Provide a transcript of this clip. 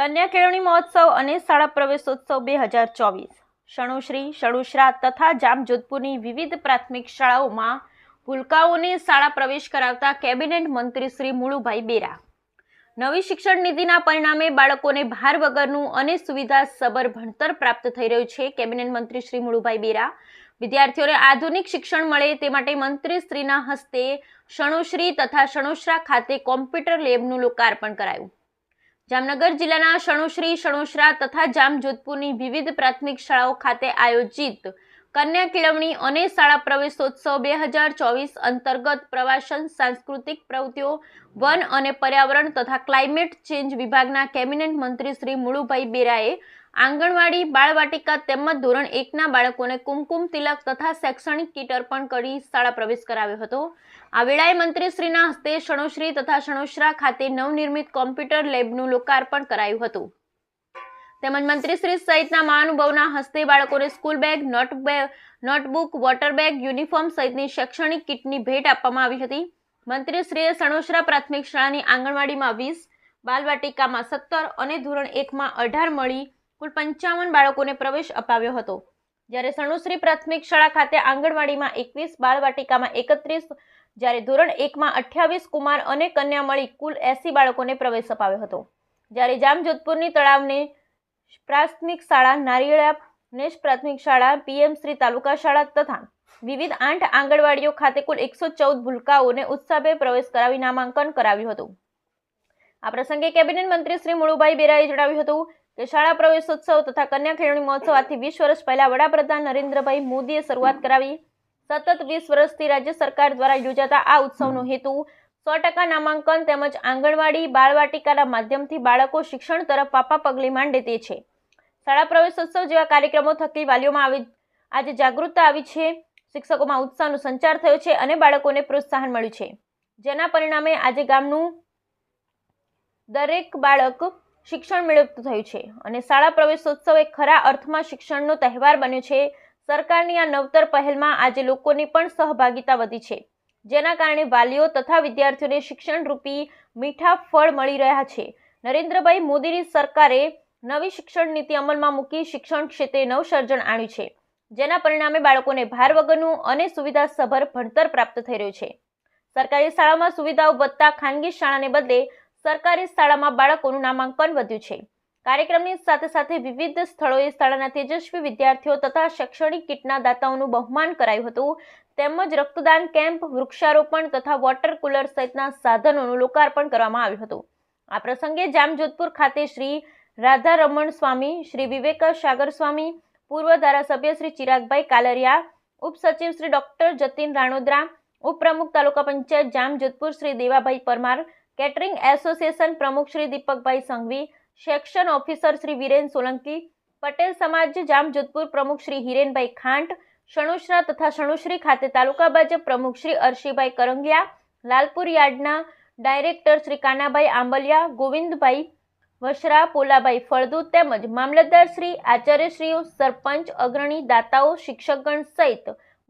કન્યા કેળવણી મહોત્સવ અને શાળા પ્રવેશોત્સવ બે હજાર ચોવીસ. શણુશ્રી, શણુશ્રા તથા જામજોધપુરની વિવિધ પ્રાથમિક શાળાઓમાં ભૂલકાઓને શાળા પ્રવેશ કરાવતા કેબિનેટ મંત્રી શ્રી મુળુભાઈ બેરા. નવી શિક્ષણ નીતિના પરિણામે બાળકોને ભાર વગરનું અને સુવિધા સબર ભણતર પ્રાપ્ત થઈ રહ્યું છે કેબિનેટ મંત્રી શ્રી મુળુભાઈ બેરા. વિદ્યાર્થીઓને આધુનિક શિક્ષણ મળે તે માટે મંત્રીશ્રીના હસ્તે શણુશ્રી તથા શણુશ્રા ખાતે કોમ્પ્યુટર લેબનું લોકાર્પણ કરાયું. જામનગર જિલ્લાના શણુશ્રી, શણુશ્રા તથા જામજોધપુરની વિવિધ પ્રાથમિક શાળાઓ ખાતે આયોજિત કન્યા કેળવણી અને શાળા પ્રવેશોત્સવ બે હજાર ચોવીસ અંતર્ગત પ્રવાસન, સાંસ્કૃતિક પ્રવૃત્તિઓ, વન અને પર્યાવરણ તથા ક્લાઇમેટ ચેન્જ વિભાગના કેબિનેટ મંત્રી શ્રી મુળુભાઈ બેરાએ આંગણવાડી બાળવાટિકા તેમજ ધોરણ એકના બાળકોને કુમકુમ તિલક તથા શૈક્ષણિક કીટ અર્પણ કરી શાળા પ્રવેશ કરાવ્યો હતો. આ વેળાએ મંત્રીશ્રીના હસ્તે શણોશ્રી તથા શણોશ્રા ખાતે નવનિર્મિત કોમ્પ્યુટર લેબનું લોકાર્પણ કરાયું હતું. તેમજ મંત્રીશ્રી સહિતના મહાનુભાવના હસ્તે બાળકોને school bag, note notebook, water bag, uniform સહિતની શૈક્ષણિક કીટની ભેટ આપવામાં આવી હતી. મંત્રીશ્રીએ સણોસરા પ્રાથમિક શાળાની આંગણવાડીમાં વીસ બાલવાટિકામાં સત્તર અને ધોરણ એકમાં અઢાર મળી કુલ પંચાવન બાળકોને પ્રવેશ અપાવ્યો હતો. જ્યારે સણુશ્રી પ્રાથમિક શાળા ખાતે આંગણવાડીમાં એકવીસ બાળવાટિકામાં એકત્રીસ, જ્યારે ધોરણ એકમાં અઠ્યાવીસ કુમાર અને કન્યા મળી કુલ એસી બાળકોને પ્રવેશ અપાવ્યો હતો. જ્યારે જામજોધપુરની તળાવને પ્રાથમિક શાળા નારિયેળા નેશ પ્રાથમિક શાળા પીએમ શ્રી તાલુકા શાળા તથા વિવિધ આઠ આંગણવાડીઓ ખાતે કુલ એકસો ચૌદ ભૂલકાઓને ઉત્સાહભેર પ્રવેશ કરાવી નામાંકન કરાવ્યું હતું. આ પ્રસંગે કેબિનેટ મંત્રી શ્રી મુળુભાઈ બેરાએ જણાવ્યું હતું કે શાળા પ્રવેશોત્સવ તથા કન્યા ખેલણી મહોત્સવ આજથી વીસ વર્ષ પહેલા વડાપ્રધાન નરેન્દ્રભાઈ મોદીએ શરૂઆત કરાવી. સતત વીસ વર્ષથી રાજ્ય સરકાર દ્વારા યોજાતા આ ઉત્સવનો હેતુ સો ટકા નામાંકન તેમજ આંગણવાડી, બાળવાટિકાના માધ્યમથી બાળકો શિક્ષણ તરફ પાપા પગલી માંડે તે છે. શાળા પ્રવેશોત્સવ જેવા કાર્યક્રમો થકી વાલીઓમાં આવી આજે જાગૃતતા આવી છે. શિક્ષકોમાં ઉત્સાહનો સંચાર થયો છે અને બાળકોને પ્રોત્સાહન મળ્યું છે. જેના પરિણામે આજે ગામનું દરેક બાળક શિક્ષણ મેળવતું થયું છે અને શાળા પ્રવેશોત્સવ એ ખરા અર્થમાં શિક્ષણનો તહેવાર બન્યો છે. સરકારની આ નવતર પહેલમાં આજે લોકોની પણ સહભાગિતા વધી છે. જેના કારણે વાલીઓ તથા વિદ્યાર્થીઓને શિક્ષણ રૂપી મીઠા ફળ મળી રહ્યા છે. નરેન્દ્રભાઈ મોદીની સરકારે નવી શિક્ષણ નીતિ અમલમાં મૂકી શિક્ષણ ક્ષેત્રે નવસર્જન આણ્યું છે. જેના પરિણામે બાળકોને ભાર વગરનું અને સુવિધાસભર ભણતર પ્રાપ્ત થઈ રહ્યું છે. સરકારી શાળામાં સુવિધાઓ વધતા ખાનગી શાળાને બદલે સરકારી શાળામાં બાળકોનું નામાંકન વધ્યું છે. કાર્યક્રમની સાથે સાથે વિવિધ સ્થળોએ શાળાના તેજસ્વી વિદ્યાર્થીઓ તથા શૈક્ષણિક કીટના દાતાઓનું બહુમાન કરાયું હતું. તેમજ રક્તદાન કેમ્પ, વૃક્ષારોપણ તથા વોટર કુલર સહિતના સાધનોનું લોકાર્પણ કરવામાં આવ્યું હતું. આ પ્રસંગે જામજોધપુર ખાતે શ્રી રાધારમણ સ્વામી, શ્રી વિવેક સાગર સ્વામી, પૂર્વ ધારાસભ્ય શ્રી ચિરાગભાઈ કાલરિયા, ઉપસચિવ શ્રી ડોક્ટર જતીન રાણોદરા, ઉપપ્રમુખ તાલુકા પંચાયત જામજોધપુર શ્રી દેવાભાઈ પરમાર કેટરિંગ એસોસિએશન પ્રમુખ શ્રી દીપકભાઈ સંઘવી, સેક્શન ઓફિસર શ્રી વિરેન સોલંકી, પટેલ સમાજ જામજોધપુર પ્રમુખ શ્રી હિરેનભાઈ ખાંટ શણુશ્રા તથા શણુશ્રી ખાતે તાલુકા ભાજપ પ્રમુખ શ્રી અર્શીભાઈ કરંગિયા, લાલપુર યાર્ડના ડાયરેક્ટર શ્રી કાનાભાઈ આંબલિયા, ગોવિંદભાઈ વશરા પોલાભાઈ ફળદુ તેમજ મામલતદાર શ્રી આચાર્યશ્રીઓ, સરપંચ, અગ્રણી, દાતાઓ, શિક્ષકગણ સહિત